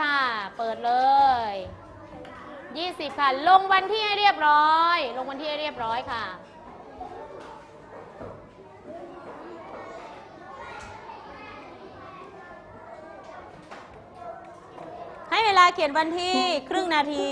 ค่ะ เปิดเลย 20 ค่ะ ลงวันที่ให้เรียบร้อย ลงวันที่ให้เรียบร้อยค่ะ ให้เวลาเขียนวันที่ครึ่งนาที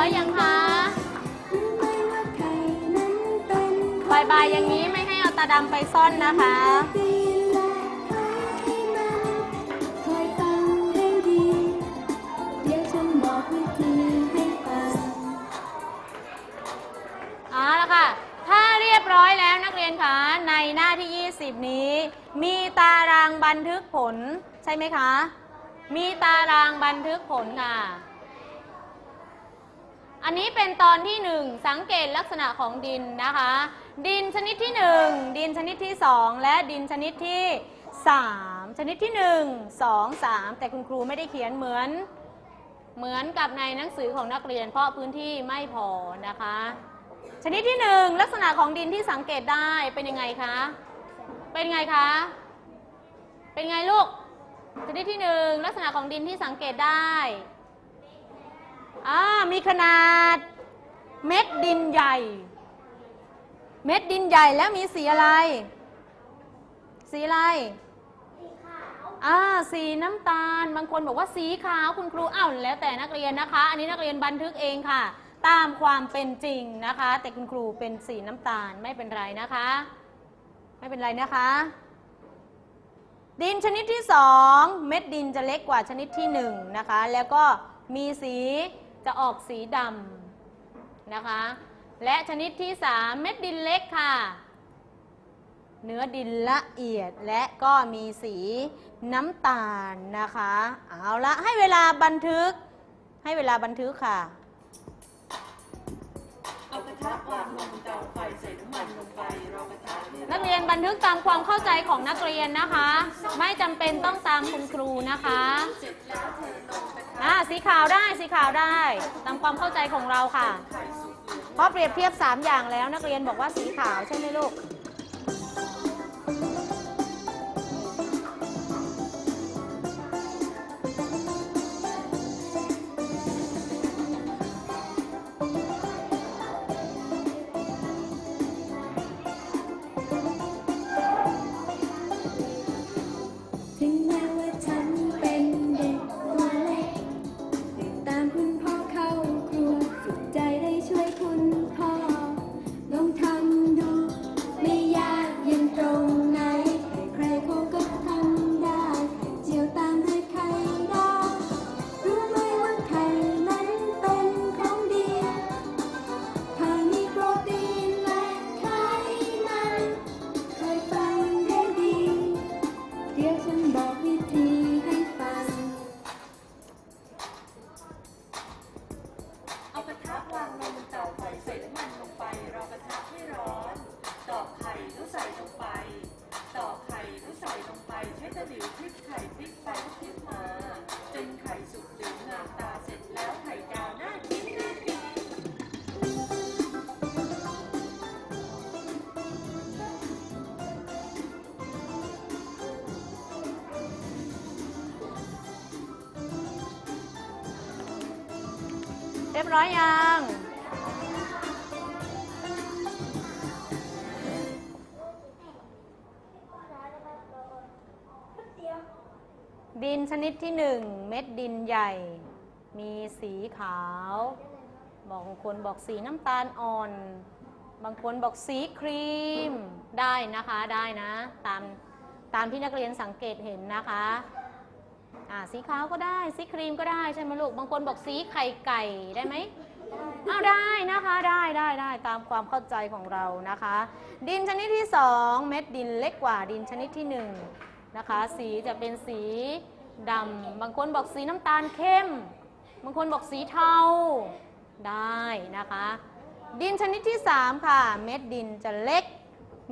ร้อยยังคะรู้ไหมว่าใครนั้นเป็นบายบายอย่างนี้ไม่ให้เอาตาดำไปซ่อนนะคะอ๋อกวิธีให้ฟังเอาละค่ะ ถ้าเรียบร้อยแล้วนักเรียนคะ ในหน้าที่ 20 นี้ มีตารางบันทึกผลใช่ไหมคะ มีตารางบันทึกผลค่ะ อันนี้เป็นตอนที่ 1 สังเกตลักษณะของดินนะคะ ดินชนิดที่ 1 ดินชนิดที่ 2 และดินชนิดที่ 3 ชนิดที่ 1 2 3 แต่คุณครูไม่ได้เขียนเหมือน เหมือนกับในหนังสือของนักเรียน เพราะพื้นที่ไม่พอนะคะ ชนิดที่หนึ่งลักษณะของดินที่สังเกตได้เป็นยังไงคะ เป็นไงคะ เป็นไงลูก ชนิดที่หนึ่งลักษณะของดินที่สังเกตได้ อ่ามีขนาด เม็ดดินใหญ่ เม็ดดินใหญ่แล้วมีสีอะไร สีอะไรอ่าสีน้ำตาล บางคนบอกว่าสีขาวคุณครูอ้าวแล้วแต่นักเรียนนะคะ อันนี้นักเรียนบันทึกเองค่ะ ตามความเป็นจริงนะคะ แต่คุณครูเป็นสีน้ำตาลไม่เป็นไรนะคะ ไม่เป็นไรนะคะ ดินชนิดที่สองเม็ดดินจะเล็กกว่าชนิดที่หนึ่งนะคะ แล้วก็มีสี จะออกสีดำนะคะ และชนิดที่สามเม็ดดินเล็กค่ะ เนื้อดินละเอียดและก็มีสีน้ำตาลนะคะ เอาละให้เวลาบันทึกให้เวลาบันทึกค่ะเอากระ ทะวางลงเตาไฟใส่น้ำมันลงไปรอกระทะให้ร้อนนักเรียนบันทึกตามความเข้าใจของนักเรียนนะคะ ไม่จำเป็นต้องตามคุณครูนะคะอ่าสีขาวได้สีขาวได้ ตามความเข้าใจของเราค่ะเพราะเปรียบเทียบ 3 อย่างแล้วนักเรียนบอกว่าสีขาวใช่ไหมลูก รียบร้อยยังดินชนิดที่หนึ่งเม็ดดินใหญ่ มีสีขาวบอกบางคนบอกสีน้ำตาลอ่อน บางคนบอกสีครีมได้นะคะได้นะ ตามตามที่นักเรียนสังเกตเห็นนะคะ อ่าสีขาวก็ได้สีครีมก็ได้ใช่ไหมลูกบางคนบอกสีไข่ไก่ได้ไหมเอาได้นะคะได้ได้ได้ตามความเข้าใจของเรานะคะ ดินชนิดที่ 2 เม็ดดินเล็กกว่าดินชนิดที่1นะคะสีจะเป็นสีดำบางคนบอกสีน้ำตาลเข้ม บางคนบอกสีเทาได้นะคะ ดินชนิดที่ 3 ค่ะ เม็ดดินจะเล็ก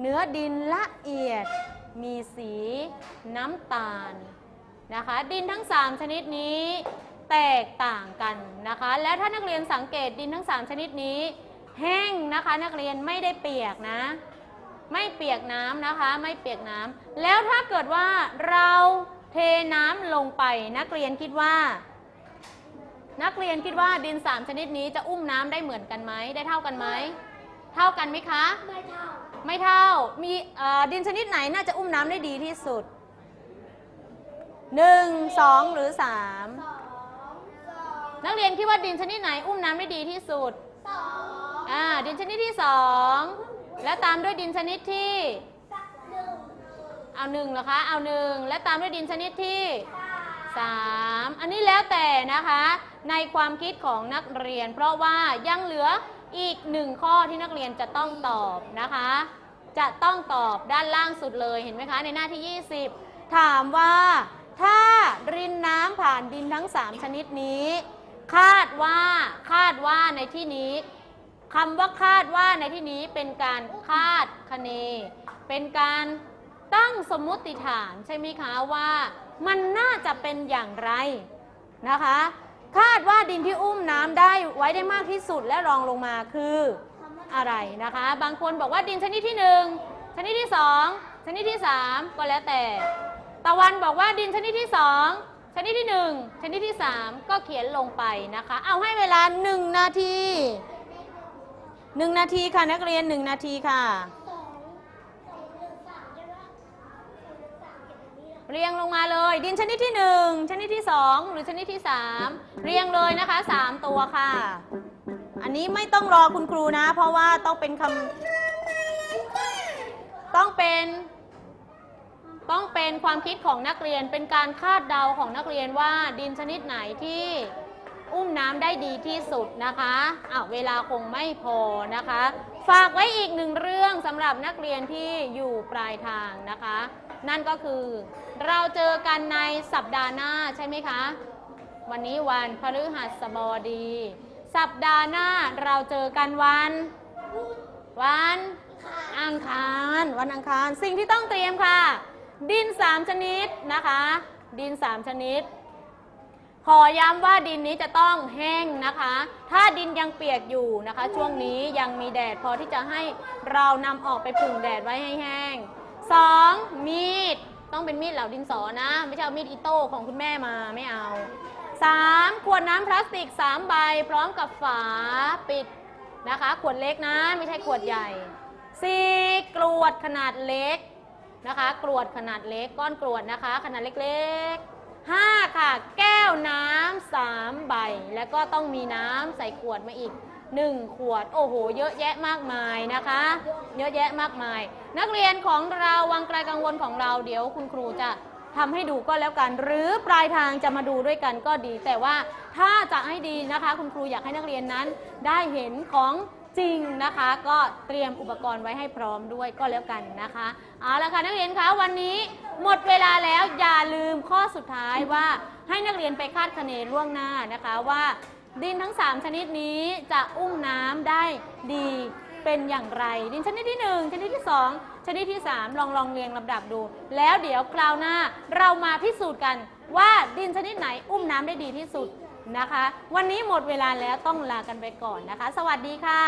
เนื้อดินละเอียด มีสีน้ำตาล นะคะ ดินทั้ง 3 ชนิดนี้แตกต่างกันนะคะ และถ้านักเรียนสังเกตดินทั้ง 3 ชนิดนี้ แห้งนะคะนักเรียนไม่ได้เปียกนะ ไม่เปียกน้ำนะคะไม่เปียกน้ำแล้วถ้าเกิดว่าเราเทน้ำลงไปนักเรียนคิดว่า นักเรียนคิดว่าดิน 3 ชนิดนี้จะอุ้มน้ำได้เหมือนกันไหมได้เท่ากันไหมเท่ากันไหมคะ ไม่เท่า ไม่เท่ามีเอ่อดินชนิดไหนน่าจะอุ้มน้ำได้ดีที่สุด 1 2 หรือ 3 นักเรียนคิดว่าดินชนิดไหนอุ้มน้ำได้ดีที่สุดอ่าดินชนิดที่ 2 และตามด้วยดินชนิดที่เอาหนึ่งเหรอคะเอาหนึ่งและตามด้วยดินชนิดที่3อันนี้แล้วแต่นะคะ ในความคิดของนักเรียน เพราะว่ายังเหลืออีกหนึ่งข้อที่นักเรียนจะต้องตอบนะคะ จะต้องตอบด้านล่างสุดเลยเห็นไหมคะ ในหน้าที่ 20 ถามว่าถ้ารินน้ำผ่านดิน ทั้ง 3 ชนิดนี้ คาดว่าคาดว่าในที่นี้คำว่าคาดว่าในที่นี้เป็นการคาดคะเน เป็นการตั้งสมมติฐานใช่ไหมคะว่ามันน่าจะเป็นอย่างไรนะคะ คาดว่าดินที่อุ้มน้ำได้ไว้ได้มากที่สุดและรองลงมาคืออะไรนะคะ บางคนบอกว่าดินชนิดที่หนึ่งชนิดที่สองชนิดที่สามก็แล้วแต่ ตะวันบอกว่าดินชนิดที่สอง นิดที่หนึ่งชนิดที่สามก็เขียนลงไปนะคะ เอาให้เวลาหนึ่งนาทีหนึ่งนาทีค่ะนักเรียนหนึ่งนาทีค่ะ เรียงลงมาเลย ดินชนิดที่หนึ่งชนิดที่สองหรือชนิดที่สามเรียงเลยนะคะสามตัวค่ะ อันนี้ไม่ต้องรอคุณครูนะ เพราะว่าต้องเป็นคำต้องเป็น องเป็นความคิดของนักเรียนเป็นการคาดเดาของนักเรียนว่าดินชนิดไหนที่อุ้มน้ำได้ดีที่สุดนะคะอ้าวเวลาคงไม่พอนะคะ ฝากไว้อีกหนึ่งเรื่องสำหรับนักเรียนที่อยู่ปลายทางนะคะ นั่นก็คือ เราเจอกันในสัปดาห์หน้าใช่ไหมคะ วันนี้วันพฤหัสบดี สัปดาห์หน้าเราเจอกันวัน วันอังคาร วันอังคาร สิ่งที่ต้องเตรียมค่ะ ดิน 3 ชนิดนะคะ ดิน 3 ชนิด ขอย้ำว่าดินนี้จะต้องแห้งนะคะ ถ้าดินยังเปียกอยู่นะคะ ช่วงนี้ยังมีแดดพอที่จะให้เรานำออกไปผึ่งแดดไว้ให้แห้ง 2. มีดต้องเป็นมีดเหลาดินสอนะ ไม่ใช่เอามีดอิโต้ของคุณแม่มาไม่เอา 3. ขวดน้ำพลาสติก 3 ใบ พร้อมกับฝาปิดนะคะ ขวดเล็กนะ ไม่ใช่ขวดใหญ่ 4. กรวดขนาดเล็ก นะคะ กรวดขนาดเล็กก้อนกรวดนะคะ ขนาดเล็กๆ 5. ค่ะ แก้วน้ำสามใบ แล้วก็ต้องมีน้ำใส่ขวดมาอีก 1 ขวด โอ้โห เยอะแยะมากมายนะคะ เยอะแยะมากมาย นักเรียนของเราวังไกลกังวลของเราเดี๋ยวคุณครูจะทำให้ดูก็แล้วกัน หรือปลายทางจะมาดูด้วยกันก็ดี แต่ว่าถ้าจะให้ดีนะคะ คุณครูอยากให้นักเรียนนั้นได้เห็นของจริงนะคะ ก็เตรียมอุปกรณ์ไว้ให้พร้อมด้วยก็แล้วกันนะคะ เอาละค่ะนักเรียนคะวันนี้หมดเวลาแล้วอย่าลืมข้อสุดท้ายว่าให้นักเรียนไปคาดคะเนล่วงหน้านะคะว่า ดินทั้ง 3 ชนิดนี้จะอุ้มน้ำได้ดีเป็นอย่างไร ดินชนิดที่ 1 ชนิดที่ 2 ชนิดที่ 3 ลองลองเรียงลำดับดู แล้วเดี๋ยวคราวหน้าเรามาพิสูจน์กันว่าดินชนิดไหนอุ้มน้ำได้ดีที่สุดนะคะ วันนี้หมดเวลาแล้วต้องลากันไปก่อนนะคะ สวัสดีค่ะ